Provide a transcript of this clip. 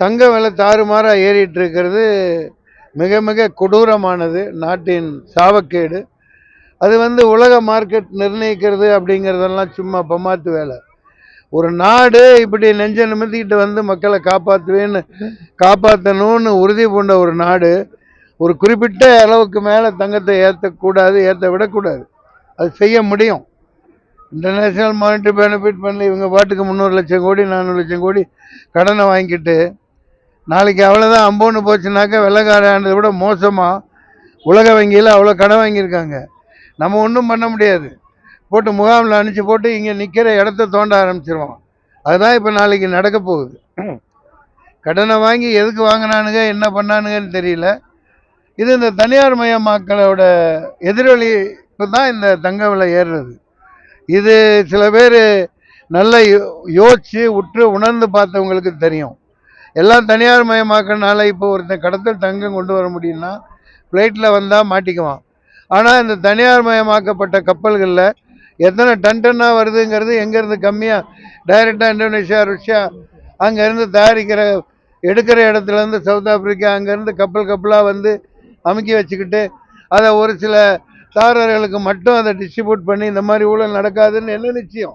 தங்க விலை தாறுமாறாக ஏறிட்டு இருக்கிறது மிக மிக கொடூரமானது. நாட்டின் சாவக்கேடு. அது வந்து உலக மார்க்கெட் நிர்ணயிக்கிறது அப்படிங்கிறதெல்லாம் சும்மா பம்மாத்து வேலை. ஒரு நாடு இப்படி நெஞ்ச நிமித்திக்கிட்டு வந்து மக்களை காப்பாற்றுவேன்னு காப்பாற்றணும்னு உறுதி பூண்ட ஒரு நாடு ஒரு குறிப்பிட்ட அளவுக்கு மேலே தங்கத்தை ஏற்றக்கூடாது ஏற்ற விடக்கூடாது. அது செய்ய முடியும். இன்டர்நேஷ்னல் மானிட்டரி பெனிஃபிட் பண்ணி இவங்க பாட்டுக்கு முந்நூறு லட்சம் கோடி நானூறு லட்சம் கோடி கடனை வாங்கிட்டு நாளைக்கு அவ்வளோதான் அம்போன்னு போச்சுனாக்கா வெள்ளக்காரன்றதை விட மோசமாக உலக வங்கியில் அவ்வளோ கடன் வாங்கியிருக்காங்க. நம்ம ஒன்றும் பண்ண முடியாது. போட்டு முகாமில் அனுப்பிச்சு போட்டு இங்கே நிற்கிற இடத்த தோண்ட ஆரம்பிச்சிருவோம். அதுதான் இப்போ நாளைக்கு நடக்க போகுது. கடனை வாங்கி எதுக்கு வாங்கினானுங்க என்ன பண்ணானுங்கன்னு தெரியல. இது இந்த தனியார் மயமாக்களோட எதிரொலி தான் இந்த தங்க விலை ஏறுறது. இது சில பேர் நல்ல யோ யோசித்து உற்று உணர்ந்து பார்த்தவங்களுக்கு தெரியும். எல்லாம் தனியார் மயமாக்கனால இப்போ ஒருத்தன் கடத்தல் தங்கம் கொண்டு வர முடியும்னா ஃப்ளைட்டில் வந்தால் மாட்டிக்குவான். ஆனால் இந்த தனியார் மயமாக்கப்பட்ட கப்பல்களில் எத்தனை டன் டன்னாக வருதுங்கிறது எங்கேருந்து கம்மியாக டைரெக்டாக இந்தோனேஷியா ரஷ்யா அங்கேருந்து தயாரிக்கிற எடுக்கிற இடத்துலேருந்து சவுத் ஆப்பிரிக்கா அங்கேருந்து கப்பல் கப்பலாக வந்து அமுக்கி வச்சுக்கிட்டு அதை ஒரு சில தாரர்களுக்கு மட்டும் அதை டிஸ்ட்ரிபியூட் பண்ணி இந்த மாதிரி ஊழல் நடக்காதுன்னு என்ன நிச்சயம்?